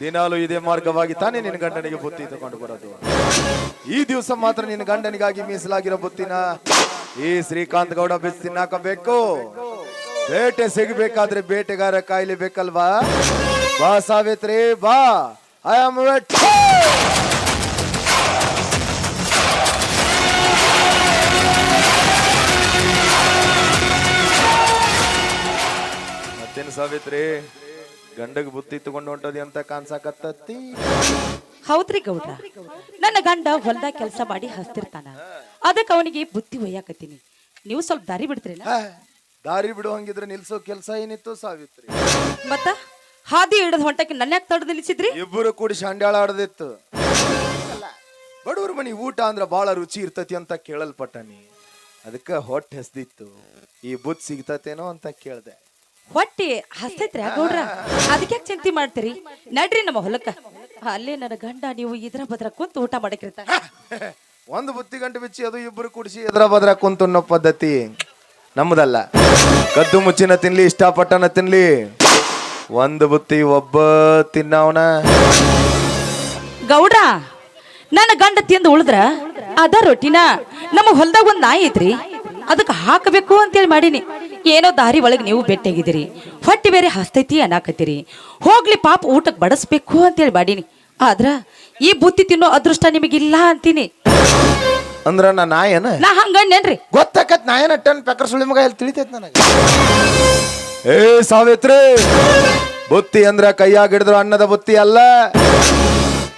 ದಿನಾಲು ಇದೇ ಮಾರ್ಗವಾಗಿ ತಾನೇ ನಿನ್ನ ಗಂಡನಿಗೆ ಬುತ್ತಿ ತಗೊಂಡು ಬರೋದು ಈ ದಿವಸ ಮಾತ್ರ ನಿನ್ನ ಗಂಡನಿಗಾಗಿ ಮೀಸಲಾಗಿರೋ ಬುತ್ತಿನ. ಈ ಶ್ರೀಕಾಂತ್ ಗೌಡ ಬಿಸಿ ತಿನ್ನಾಕಬೇಕು ಬೇಟೆ ಸಿಗಬೇಕಾದ್ರೆ ಬೇಟೆಗಾರ ಕಾಯಿಲೆ ಬೇಕಲ್ವಾ? ಬಾ ಸಾವಿತ್ರಿ, ಬಾ. ಐ ಆಮ್ ವೆಟ್ ಮತ್ತೇನು ಸಾವಿತ್ರಿ? ಗಂಡಗ್ ಬುತ್ತಿ ತಗೊಂಡು ಹೊಂಟದಿ ಅಂತ ಕಾಣ್ಸಾಕತ್ತತ್ತಿ ಹೌದ್ರಿ ಗೌಡ್ರ. ನನ್ನ ಗಂಡ ಹೊಲ್ದಾಗ ಕೆಲಸ ಮಾಡಿ ಹಸ್ತಿರ್ತಾನ. ಅದಕ್ಕೆ ಅವನಿಗೆ ಬುತ್ತಿ ಒಯ್ಯಾಕತ್ತೀನಿ. ನೀವು ಸ್ವಲ್ಪ ದಾರಿ ಬಿಡ್ತೀರಿ ದಾರಿ ಬಿಡು ಹಂಗಿದ್ರೆ ನಿಲ್ಸೋ ಕೆಲಸ ಏನಿತ್ತು ಸಾವಿತ್ರಿ. ಮತ್ತ ಹಾದಿ ಹಿಡಿದ ಹೊಂಟಕ್ಕೆ ನನ್ನ ಯಾಕೆ ತಡೆದು ನಿಲ್ಸಿದ್ರಿ? ಇಬ್ಬರು ಕೂಡಿ ಶಾಂಡ್ಯಾಳ ಆಡದಿತ್ತು. ಬಡವ್ರ ಮನಿ ಊಟ ಅಂದ್ರ ಬಾಳ ರುಚಿ ಇರ್ತತಿ ಅಂತ ಕೇಳಲ್ಪಟ್ಟನಿ ಅದಕ್ಕ ಹೊಟ್ಟೆ ಹೆಸ್ದಿತ್ತು. ಈ ಬುತ್ ಸಿಗ್ತತೇನೋ ಅಂತ ಕೇಳ್ದೆ. ಹೊಟ್ಟಿ ಹಸ್ತೈತ್ರಿ ಗೌಡ್ರ. ಅದಕ್ಕೆ ಚಿಂತೆ ಮಾಡ್ತೀರಿ? ನಡ್ರಿ ನಮ್ಮ ಹೊಲಕ್ಕ. ಅಲ್ಲೇ ನನ್ನ ಗಂಡ ನೀವು ಇದ್ರ ಬದ್ರ ಕುಂತ ಊಟ ಮಾಡಕ್ಕಿರ್ತ ಒಂದು ಬುತ್ತಿ ಗಂಟು ಬಿಚ್ಚಿ ಅದು ಇಬ್ಬರು ಕುಡಿಸಿ ಎದ್ರ ಬದ್ರ ಕುಂತು ಪದ್ಧತಿ ನಮ್ಮದಲ್ಲ ಕದ್ದು ಮುಚ್ಚಿನ ತಿನ್ಲಿ ಇಷ್ಟಪಟ್ಟನ ತಿನ್ಲಿ. ಒಂದು ಬುತ್ತಿ ಒಬ್ಬ ತಿನ್ನವನ. ಗೌಡ್ರ ನನ್ನ ಗಂಡ ತಿಂದು ಉಳಿದ್ರ? ಅದ ರೊಟ್ಟಿನ ನಮ್ಮ ಹೊಲ್ದಾಗ ಒಂದ್ ನಾಯಿ ಐತ್ರಿ. ಅದಕ್ಕೆ ಹಾಕಬೇಕು ಅಂತೇಳಿ ಮಾಡೀನಿ. ಏನೋ ದಾರಿ ಒಳಗೆ ನೀವು ಭೇಟಿಯಾಗಿದ್ದೀರಿ. ಹೊಟ್ಟೆ ಬೇರೆ ಹಸ್ತೈತಿ ಅನ್ನಾಕತ್ತೀರಿ. ಹೋಗ್ಲಿ ಪಾಪ ಊಟಕ್ಕೆ ಬಡಿಸ್ಬೇಕು ಅಂತೇಳಿ ಮಾಡೀನಿ. ಆದ್ರ ಈ ಬುತ್ತಿ ತಿನ್ನೋ ಅದೃಷ್ಟ ನಿಮಗಿಲ್ಲ ಅಂತೀನಿ. ಅಂದ್ರ ನಾ ನಾಯನ ನಾ ಹಂಗನ್ನೇನ್ರಿ ಗೊತ್ತಾಕತ್ ನಾಯನ ಟನ್ ಪೆಕರ್ ಸುಳಿ ಮಗ ಎಲ್ಲಿ ತಿಳಿತೈತ್ ನನಗೆ? ಏ ಸಾವಿತ್ರಿ ಬುತ್ತಿ ಅಂದ್ರ ಕೈಯಾಗ ಹಿಡಿದ್ರು ಅನ್ನದ ಬುತ್ತಿ ಅಲ್ಲ.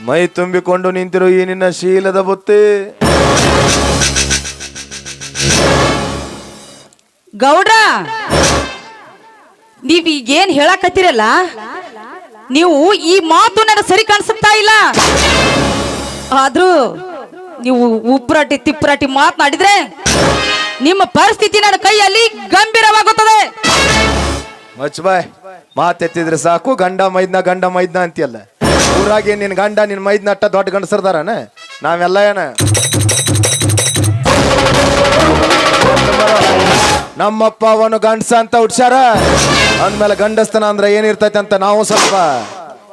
ಮೈ ತುಂಬಿಕೊಂಡು ನಿಂತಿರೋ ಈ ನಿನ್ನ ಶೀಲದ ಬುತ್ತಿ. ಗೌಡ್ರ, ನೀವ್ ಈಗೇನ್ ಹೇಳಕತ್ತೀರಲ್ಲ? ನೀವು ಈ ಮಾತು ನನಗೆ ಸರಿ ಕಾಣಿಸುತ್ತಾ ಇಲ್ಲ. ಆದ್ರೂ ನೀವು ಉಪ್ರಾಟಿ ತಿಪ್ರಾಟಿ ಮಾತನಾಡಿದ್ರೆ ನಿಮ್ಮ ಪರಿಸ್ಥಿತಿ ನನ್ನ ಕೈಯಲ್ಲಿ ಗಂಭೀರವಾಗುತ್ತದೆ. ಮಾತೆತ್ತಿದ್ರೆ ಸಾಕು, ಗಂಡ ಮೈದ್ನ ಗಂಡ ಮೈದ್ನ ಅಂತೀಯಲ್ಲ. ಊರಾಗೆ ನಿನ್ ಗಂಡ ನಿನ್ ಮೈದ್ನ ಅಟ್ಟ ದೊಡ್ಡ ಗಂಡಸರ್ದಾರನ ನಾವೆಲ್ಲ ಏನ? ನಮ್ಮಪ್ಪ ಅವನು ಗಂಡಸ ಅಂತ ಹುಡ್ಸ್ಯಾರ. ಅಂದ್ಮೇಲೆ ಗಂಡಸ್ತನ ಅಂದ್ರೆ ಏನಿರ್ತೈತೆ ಅಂತ ನಾವು ಸ್ವಲ್ಪ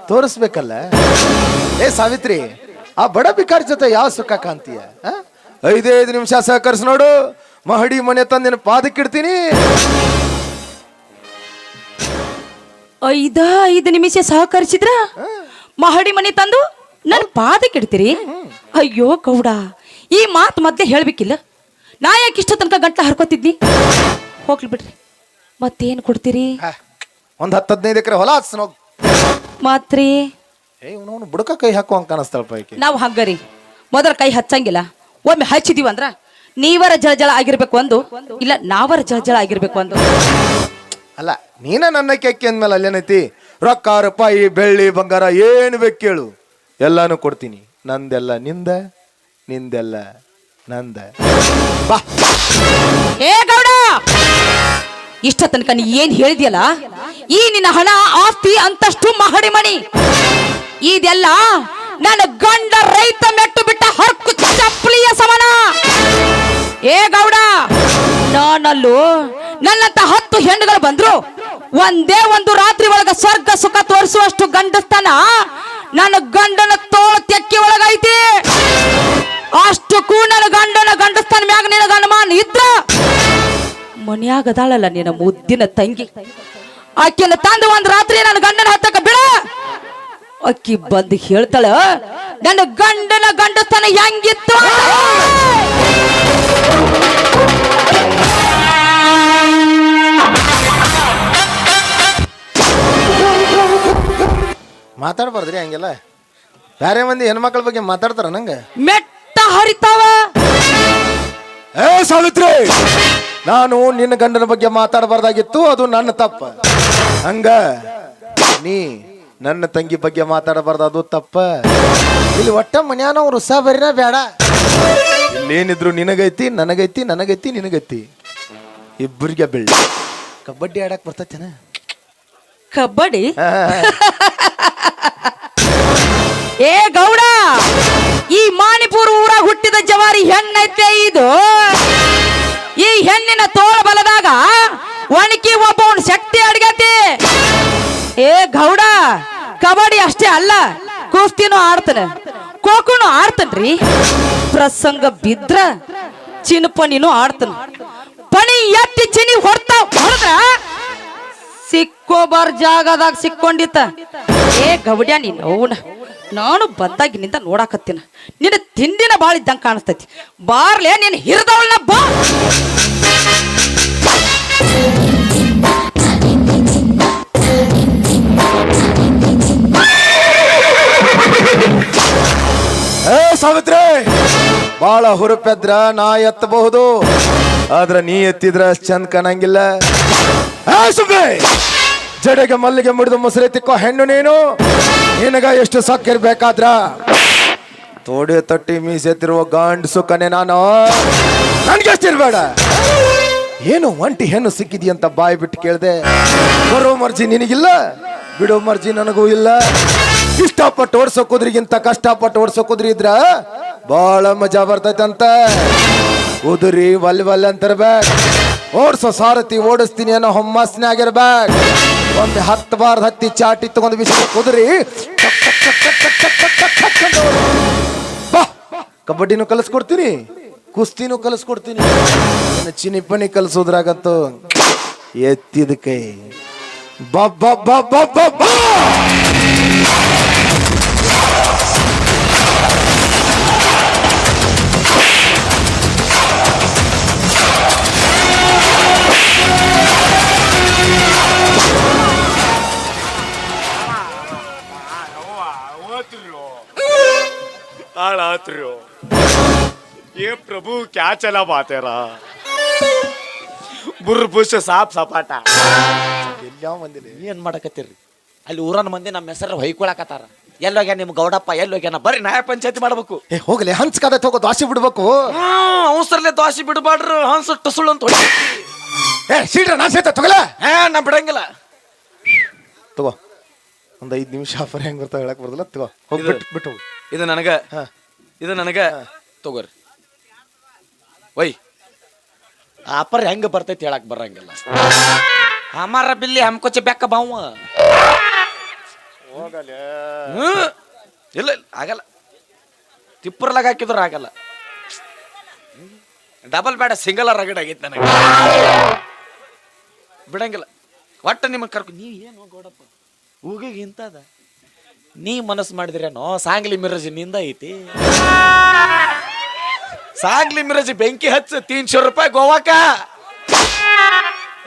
ತೋರಿಸ್ಬೇಕಲ್ಲ. ಏ ಸಾವಿತ್ರಿ ಆ ಬಡ ಬಿಕಾರ್ ಜೊತೆ ಯಾವ ಸುಖ ಕಾಂತೀಯ? ಐದೈದು ನಿಮಿಷ ಸಹಕರಿಸಿ ನೋಡು. ಮಹಡಿ ಮನೆ ತಂದಿನ ಪಾದಕ್ಕಿಡ್ತೀನಿ ಐದ ಐದು ನಿಮಿಷ ಸಹಕರಿಸಿದ್ರ? ಮಹಡಿ ಮನೆ ತಂದು ನನ್ನ ಪಾದಕ್ಕಿಡ್ತೀರಿ ಅಯ್ಯೋ ಗೌಡ ಈ ಮಾತು ಮತ್ತೆ ಹೇಳ್ಬೇಕಿಲ್ಲ. ನಾ ಯಾಕೆ ಇಷ್ಟ ತನಕ ಗಂಟ್ಲ ಹರ್ಕೋತಿದ್ನಿ? ಹೋಗ್ಲಿ ಬಿಡ್ರಿ. ಮತ್ತೇನ್ ಕೊಡ್ತೀರಿ? ಒಂದ್ ಹತ್ತು ಹದಿನೈದು ಎಕರೆ ಹೊಲ ನೋಡ್ ಮಾತ್ರಿ. ಏ ಇವನು ಬುಡಕ ಕೈ ಹಾಕುವಂಗ ಕಾಣಿಸ್ತಾಳಪ್ಪ ಈಕೆ. ನಾವು ಹಂಗರಿ ಮೊದಲ ಕೈ ಹಚ್ಚಂಗಿಲ್ಲ. ಒಮ್ಮೆ ಹಚ್ಚಿದೀವಿ ಅಂದ್ರ ನೀವರ ಜಳ ಆಗಿರ್ಬೇಕು ಒಂದು ಇಲ್ಲ ನಾವರ ಜಳ ಆಗಿರ್ಬೇಕು ಒಂದು ಅಲ್ಲ ನೀನ ನನ್ನ ಕೆಕ್ಕಿ ಅಂದ್ಮೇಲೆ ಅಲ್ಲೇನೈತಿ? ರೊಕ್ಕ ರೂಪಾಯಿ ಬೆಳ್ಳಿ ಬಂಗಾರ ಏನು ಬೇಕು ಕೇಳು. ಎಲ್ಲಾನು ಕೊಡ್ತೀನಿ. ನಂದೆಲ್ಲ ನಿಂದ ನಿಂದೆಲ್ಲ ನಂದ. ಬಾ. ಏ ಗೌಡ! ಇಷ್ಟ ತನಕ ನೀ ಏನ್ ಹೇಳಿದ್ಯಲ್ಲ ಈ ನಿನ್ನ ಹಣ ಆಸ್ತಿ ಅಂತಷ್ಟು ಮಹಡಿ ಮಣಿ ಇದೆಲ್ಲ ನನ್ನ ಗಂಡ ರೈತ ಮೆಟ್ಟು ಬಿಟ್ಟ ಹರ್ಕು ಚಪ್ಪಲಿಯ ಸಮಾನ. ಏ ಗೌಡ ನಾನಲ್ಲೂ ನನ್ನಂತ ಹತ್ತು ಹೆಣ್ಣುಗಳು ಬಂದ್ರು ಒಂದೇ ಒಂದು ರಾತ್ರಿ ಒಳಗ ಸ್ವರ್ಗ ಸುಖ ತೋರಿಸುವಷ್ಟು ಗಂಡಸ್ತನ ನನ್ನ ಗಂಡನ ತೋಳ ತೆಕ್ಕಿ ಒಳಗೈತಿ. ಅಷ್ಟಕ್ಕೂ ನನ್ನ ಗಂಡನ ಗಂಡಸ್ತನ ಮ್ಯಾಗ ನಿನಗ ಅನುಮಾನ ಇದ್ರ? ಮನ್ಯಾಗ ಅದಾಳಲ್ಲ ನಿನ್ನ ಮುದ್ದಿನ ತಂಗಿ. ಆಕೆನ ತಂದು ಒಂದ್ ರಾತ್ರಿ ನನ್ನ ಗಂಡನ ಹತ್ತಕ ಬಿಡ. ಅಕ್ಕಿ ಬಂದು ಹೇಳ್ತಾಳ ನನ್ನ ಗಂಡನ ಗಂಡಸ್ತನ ಹೆಂಗಿತ್ತು. ಮಾತಾಡ್ಬಾರ್ದ್ರಿ ಹಂಗೆಲ್ಲ. ಬೇರೆ ಮಂದಿ ಹೆಣ್ಮಕ್ಳ ಬಗ್ಗೆ ಮಾತಾಡ್ತಾರ ನಂಗೆ? ಹರಿತಾವ? ಏ ಸಾವಿತ್ರಿ ನಾನು ನಿನ್ನ ಗಂಡನ ಬಗ್ಗೆ ಮಾತಾಡಬಾರ್ದಾಗಿತ್ತು ಅದು ನನ್ನ ತಪ್ಪ. ಹಂಗ ನೀ ನನ್ನ ತಂಗಿ ಬಗ್ಗೆ ಮಾತಾಡಬಾರ್ದು ಅದು ತಪ್ಪ. ಇಲ್ಲಿ ಒಟ್ಟ ಮನ್ಯಾನವ್ರು ಉತ್ಸಾಹ ಬರೀನ ಬೇಡ. ಇಲ್ಲೇನಿದ್ರು ನಿನಗೈತಿ ನನಗೈತಿ ನನಗೈತಿ ನಿನಗೈತಿ. ಇಬ್ಬರಿಗೆ ಬೆಳ್ಳಿ. ಕಬಡ್ಡಿ ಆಡಕ್ ಬರ್ತೈತೇನ? ಕಬಡ್ಡಿ? ಏ ಗೌಡ, ಈ ಮಾಣಿಪುರ ಊರಾಗ ಹುಟ್ಟಿದ ಜವಾರಿ ಹೆಣ್ಣೈತೆ ಇದು. ಈ ಹೆಣ್ಣಿನ ತೋಳ ಬಲದಾಗ ಒಣಕಿ ಒಬ್ಬವನ್ ಶಕ್ತಿ ಅಡ್ಗತಿ. ಏ ಗೌಡ, ಕಬಡ್ಡಿ ಅಷ್ಟೇ ಅಲ್ಲ, ಕುಸ್ತಿನೂ ಆಡ್ತಾನೆ. ಖೋಖೋನು ಆಡ್ತನ್ರಿ. ಪ್ರಸಂಗ ಬಿದ್ರ ಚಿನ್ಪಣಿನೂ ಆಡ್ತಾನ. ಪಣಿ ಎತ್ತಿ ಚಿನಿ ಹೊಡ್ತಾ ಹೊಡೆದ್ರ ಸಿಕ್ಕೋಬಾರ್ ಜಾಗದಾಗ ಸಿಕ್ಕೊಂಡಿತ್ತ. ಏ ಗೌಡ್ಯ, ನೀನು ಅವನ ನಾನು ಬಂದಾಗಿನಿಂದ ನೋಡಾಕತ್ತೀನ. ನಿನ್ನ ತಿಂಡಿನ ಬಾಳ ಇದ್ದಂಗೆ ಕಾಣಿಸ್ತೈತಿ. ಬಾರ್ಲೆ ನೀನು ಹಿರಿದವಳನ್ನ ಬಾ. ಏ ಸಾವಿತ್ರಿ, ಬಾಳ ಹುರುಪೆದ್ರ ನಾ ಎತ್ತಬಹುದು. ಆದ್ರೆ ನೀ ಎತ್ತಿದ್ರ ಚಂದ ಕಾಣಂಗಿಲ್ಲ. ಏ ಜಡೆಗೆ ಮಲ್ಲಿಗೆ ಮುಡಿದು ಮೊಸರೆ ತಿಕ್ಕೋ ಹೆಣ್ಣು ನೀನು. ನಿನಗ ಎಷ್ಟು ಸಕ್ಕಿರ್ಬೇಕಾದ್ರ ತೋಡಿ ತಟ್ಟಿ ಮೀಸೆತ್ತಿರುವ ಗಂಡಸು ಸುಖನೆ ನಾನು. ನನ್ಗೆ ಎಷ್ಟಿರ್ಬೇಡ ಏನು ಒಂಟಿ ಹೆಣ್ಣು ಸಿಕ್ಕಿದೆಯಂತ ಬಾಯಿ ಬಿಟ್ಟು ಕೇಳಿದೆ. ಬರೋ ಮರ್ಜಿ ನಿನಗಿಲ್ಲ. ಬಿಡೋ ಮರ್ಜಿ ನನಗೂ ಇಲ್ಲ. ಇಷ್ಟಪಟ್ಟು ಓಡ್ಸೋ ಕುದ್ರಿಗಿಂತ ಕಷ್ಟಪಟ್ಟು ಓಡ್ಸೋ ಕುದ್ರಿ ಇದ್ರ ಬಹಳ ಮಜಾ ಬರ್ತೈತಂತ ಕುದುರಿ ವಲ್ ವಲ್ ಅಂತಿರ್ಬೇಕು ಓಡಿಸೋ ಸಾರಥಿ ಓಡಿಸ್ತೀನಿ ಅನ್ನೋ ಹೊಮ್ಮಸ್ನಾಗಿರ್ಬೇಕ್ ಒಂದು ಹತ್ತು ಬಾರ್ದು ಹತ್ತಿ ಚಾಟಿ ತಗೊಂಡು ವಿಷಯ ಕುದುರಿ ಬಾ ಕಬಡ್ಡಿನೂ ಕಲಿಸ್ಕೊಡ್ತೀನಿ ಕುಸ್ತಿನೂ ಕಲಿಸ್ಕೊಡ್ತೀನಿ ಚಿನಿಪನಿ ಕಲಿಸೋದ್ರಾಗತ್ತು ಎತ್ತಿದ ಕೈ ಬಾ ಬಾ ಬಾ ಬಾ ಬಾ ಹಾಳಾತ್ರಿ ಏ ಪ್ರಭು ಕ್ಯಾ ಚಲ ಬಾತೇರ? ಬುರ್ ಬುಷ್ ಸಾಪ್ ಸಪಾಟ. ಎಲ್ಲ ಬಂದಿರಿ ಏನ್ ಮಾಡಕತ್ತೀರಿ? ಅಲ್ಲಿ ಊರನ್ ಮಂದಿ ನಮ್ಮ ಹೆಸರು ಹೊಯ್ಕೊಳಕತ್ತಾರ. ಎಲ್ಲೋಗ್ಯ ನಿಮ್ ಗೌಡಪ್ಪ ಎಲ್ಲೋಗ್ಯಾನ ಬರೀ ನ್ಯಾಯ ಪಂಚಾಯತಿ ಮಾಡ್ಬೇಕು. ಏ ಹೋಗ್ಲಿ ಹಂಚ್ ಕದ ತಗೋ ದ್ವಾಸಿ ಬಿಡ್ಬೇಕು. ಹಂಸರ್ಲೆ ದ್ವಾಸಿ ಬಿಡಬಾಡ್ರು ಹಂಸ ಸುಳ್ಳು ಅಂತ ಏ ಸೀಡ್ರ ನಾ ಸೇತ ತಗೋಲ ಹಾ ನಾ ಬಿಡಂಗಿಲ್ಲ. ತಗೋ ಒಂದ್ ಐದ್ ನಿಮಿಷ ಆಫರ್ ಹೆಂಗ್ ಬರ್ತಾವ ಹೇಳಕ್ ಬರ್ದಲ್ಲ ತಗೋ ಹೋಗ್ಬಿಟ್ಟು ಬಿಟ್ಟು ಹೋಗು. ಇದು ನನಗ ಹಾ. ಇದು ನನಗ. ತಗೋರಿ. ಒಯ್. ಆಪರ್ ಹೆಂಗ ಬರ್ತೈತಿ ಹೇಳಕ್ ಬರಂಗಿಲ್ಲ. ಅಮಾರ ಬಿಲ್ಲಿ ಹಮ್ಕೊಚ ಬೆಕ್ಕ ಬಾವ. ಇಲ್ಲ ಇಲ್ಲ, ಆಗಲ್ಲ. ತಿಪ್ಪರ್ಲಾಗ ಹಾಕಿದ್ರು ಆಗಲ್ಲ. ಡಬಲ್ ಬೇಡ ಸಿಂಗಲ್ ರಗಡ್ ಆಗೈತೆ ನನಗೆ. ಬಿಡಂಗಿಲ್ಲ. ಒಟ್ಟ ನಿಮಗೆ ಕರ್ಕೊ ನೀ ಏನು ಗೌಡಪ್ಪ? ಊಗಿಗೆ ಇಂತದ? ನೀ ಮನಸ್ಸು ಮಾಡಿದ್ರೇನೋ? ಸಾಂಗ್ಲಿ ಮಿರಜ್ನಿಂದ ಐತಿ. ಸಾಂಗ್ಲಿ ಮಿರಜ್ ಬೆಂಕಿ ಹಚ್ಚ ತೀನ್ಶೋ ರೂಪಾಯಿ ಗೋವಾಕ.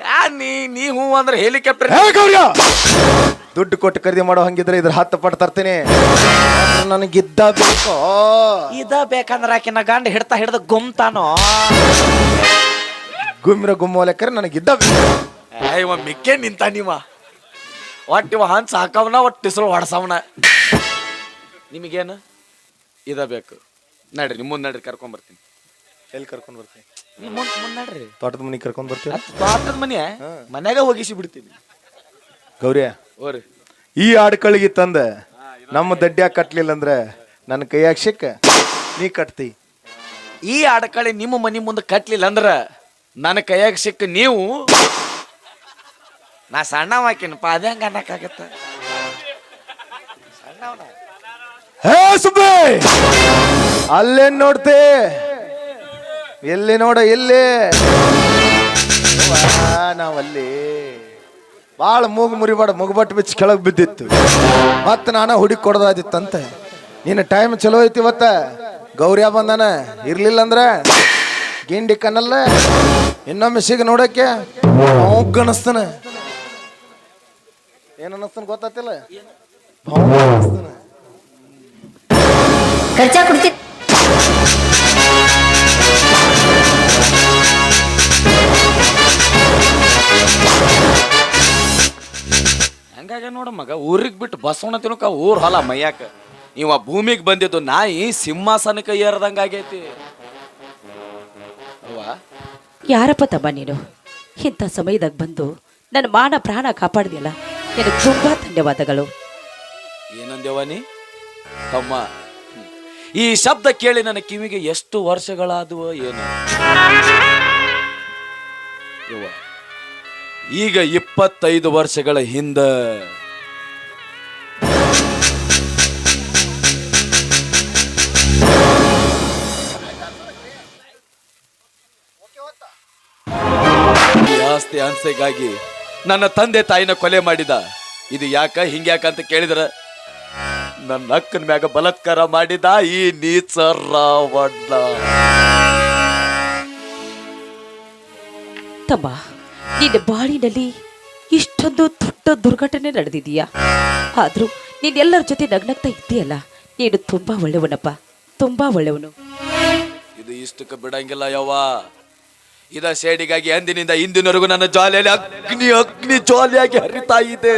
ಯಾ ನೀ ನೀ ಹೂ ಅಂದ್ರೆ ಹೆಲಿಕಾಪ್ಟರ್ ದುಡ್ಡು ಕೊಟ್ಟು ಖರೀದಿ ಮಾಡೋ ಹಂಗಿದ್ರೆ ಇದ್ರ ಹತ್ತು ಪಟ್ಟು ತರ್ತೀನಿ. ನನಗಿದ್ದ ಬೇಕು? ಇದ ಬೇಕಂದ್ರೆ ಆಕಿನ ಗಂಡ ಹಿಡ್ತಾ ಹಿಡ್ದ ಗುಮ್ತಾನೋ? ಗುಮ್ಮಿರ ಗುಮ್ಮ ಲೆಕ್ಕರೆ ನನಗಿದ್ದ ಬೇಕು? ಏ, ಇವ ಮಿಕ್ಕೆ ನಿಂತ ನೀವ. ಒಟ್ಟು ಇವ ಹಂಚ್ ಹಾಕವನ ಒಟ್ಟು ಟಿಸಲು ಹೊಡ್ಸವನ. ನಿಮಗೇನು? ಇದ ಬೇಕು. ನಡ್ರಿ ಮುಂದೆ ನಡ್ರಿ ಕರ್ಕೊಂಡ್ ಬರ್ತೀನಿ. ಎಲ್ಲಿ ಕರ್ಕೊಂಡ್ ಬರ್ತೀನಿ? ನಿಮ್ಮ ಮುಂದೆ ಮುಂದೆ ನಡ್ರಿ. ತೋಟದ ಮನೆಗೆ ಕರ್ಕೊಂಡ್ ಬರ್ತೀನಿ ತೋಟದ ಮನೆ? ಮನ್ಯಾಗ ಹೋಗಿಸಿ ಬಿಡ್ತೀನಿ. ಗೌರಿಯ ಓರಿ ಈ ಆಡ್ಕಳಿಗೆ ತಂದ ನಮ್ಮ ದಡ್ಡ್ಯಾಗ ಕಟ್ಲಿಲ್ಲ ಅಂದ್ರೆ ನನ್ನ ಕೈಯಾಗ ಸಿಕ್ಕ. ನೀ ಕಟ್ತಿ. ಈ ಆಡಕಳಿ ನಿಮ್ಮ ಮನೆ ಮುಂದೆ ಕಟ್ಲಿಲ್ಲ ಅಂದ್ರೆ ನನ್ನ ಕೈಯಾಗ ಸಿಕ್ಕ ನೀವು ನಾ ಹಾಕಿನಪ್ಪ ಅದೇ ಹಂಗ ಅನ್ನಕ್ಕಾಗತ್ತ. ಹೇ ಸುಬ್ಬಿ! ಅಲ್ಲೇನ್ ನೋಡ್ತಿ? ಎಲ್ಲಿ ನೋಡ ಎಲ್ಲಿ ನಾವಲ್ಲಿ. ಬಾಳ ಮೂಗು ಮುರಿಬಾಡ ಮುಗುಬಟ್ಟು ಬಿಚ್ಚಿ ಕೆಳಗ್ ಬಿದ್ದಿತ್ತು. ಮತ್ತೆ ನಾನ ಹುಡುಕಿ ಕೊಡೋದಾದಿತ್ತಂತೆ. ನಿನ್ನ ಟೈಮ್ ಚಲೋ ಐತಿ ಇವತ್ತ? ಗೌರಿಯ ಬಂದಾನ? ಇರ್ಲಿಲ್ಲ ಅಂದ್ರೆ ಗಿಂಡಿ ಕನ್ನಲ್ಲ ಇನ್ನೊಮ್ಮೆ ಸಿಗ ನೋಡಕ್ಕೆ? ಅನಿಸ್ತಾನ ಏನ್ ಅನ್ನಿಸ್ತಾನ ಗೊತ್ತಾತಿಲ್ಲ. ಖರ್ಚಾ ಕೊಡ್ತಿ. ಹಂಗಾಗ ನೋಡ ಮಗ ಊರಿಗೆ ಬಿಟ್ಟು ಬಸವಣ್ಣ ತಿನ್ಕ ಊರ್ ಹೊಲ ಮೈಯಾಕ. ಇವ ಭೂಮಿಗೆ ಬಂದಿದ್ದು ನಾಯಿ ಸಿಂಹಾಸನಕ್ಕೆ ಏರ್ದಂಗ ಆಗೈತಿ. ಅವ್ವ? ಯಾರಪ್ಪ ತಮ್ಮ ನೀನು? ಇಂಥ ಸಮಯದಾಗ ಬಂದು ನನ್ನ ಮಾನ ಪ್ರಾಣ ಕಾಪಾಡ್ದಿಯಲ್ಲ? ನಿನಗೆ ತುಂಬಾ ಧನ್ಯವಾದಗಳು. ಏನಂದೇವ ನೀ ತಮ್ಮ, ಈ ಶಬ್ದ ಕೇಳಿ ನನ್ನ ಕಿವಿಗೆ ಎಷ್ಟು ವರ್ಷಗಳಾದವು ಏನು. ಈಗ ಇಪ್ಪತ್ತೈದು ವರ್ಷಗಳ ಹಿಂದ. ಜಾಸ್ತಿ ಅನ್ಸೆಗಾಗಿ ನನ್ನ ತಂದೆ ತಾಯಿನ ಕೊಲೆ ಮಾಡಿದ. ಇದು ಯಾಕ ಹಿಂಗ್ಯಾಕ ಅಂತ ಕೇಳಿದ್ರ? ನನ್ನ ಅಕ್ಕನ ಮ್ಯಾಗ ಬಲತ್ಕಾರ ಮಾಡಿದ ಈ ನೀಚ ರಾವಣ್ಣ. ತಮ್ಮ ನಿನ್ನ ಬಾಳಿನಲ್ಲಿ ಇಷ್ಟೊಂದು ದೊಡ್ಡ ದುರ್ಘಟನೆ ನಡೆದಿದೀಯಾ? ಆದ್ರೂ ನೀನ್ ಎಲ್ಲರ ಜೊತೆ ನಗ್ನಗ್ತಾ ಇದ್ದೀಯಲ್ಲ ನೀನು ತುಂಬಾ ಒಳ್ಳೆಯವನಪ್ಪ ತುಂಬಾ ಒಳ್ಳೆಯವನು. ಇದು ಇಷ್ಟಕ್ಕೆ ಬಿಡಂಗಿಲ್ಲ ಯವ್ವ. ಇದ ಶೇಡಿಗಾಗಿ ಅಂದಿನಿಂದ ಇಂದಿನವರೆಗೂ ನನ್ನ ಜಾಲಿಯಲ್ಲಿ ಅಗ್ನಿ ಅಗ್ನಿ ಜಾಲಿಯಾಗಿ ಹರಿತಾ ಇದೆ.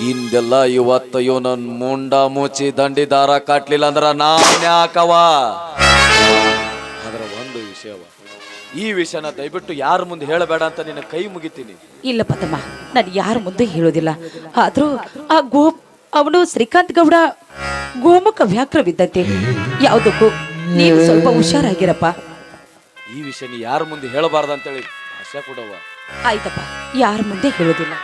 ಹಿಂದೆಲ್ಲ ಇವತ್ತು ಇವ್ ನನ್ ಮುಂಡ ಮುಚ್ಚಿ ದಂಡಿ ದಾರ ಕಟ್ಲಿಲ್ಲ ಅಂದ್ರ ನಾನ್ ಯಾಕವ ಅದರ ಒಂದು ವಿಷಯವ, ಈ ವಿಷಯನ ದಯವಿಟ್ಟು ಯಾರ ಮುಂದೆ ಹೇಳಬೇಡ ಅಂತ ನಿನ್ನ ಕೈ ಮುಗಿತೀನಿ. ಇಲ್ಲ ತಮ್ಮ ನಾನು ಯಾರ ಮುಂದೆ ಹೇಳೋದಿಲ್ಲ. ಆದ್ರೂ ಆ ಗೋ, ಅವನು ಶ್ರೀಕಾಂತ್ ಗೌಡ ಗೋಮುಖ ವ್ಯಾಕ್ರವಿದ್ದಂತೆ ಯಾವುದಕ್ಕೂ ನೀವು ಸ್ವಲ್ಪ ಹುಷಾರಾಗಿರಪ್ಪ. ಈ ವಿಷಯ ನೀ ಯಾರ ಮುಂದೆ ಹೇಳಬಾರ್ದು ಅಂತೇಳಿ ಆಶೆ ಕೊಡವ ಆಯ್ತಪ್ಪ ಯಾರ ಮುಂದೆ ಹೇಳೋದಿಲ್ಲ.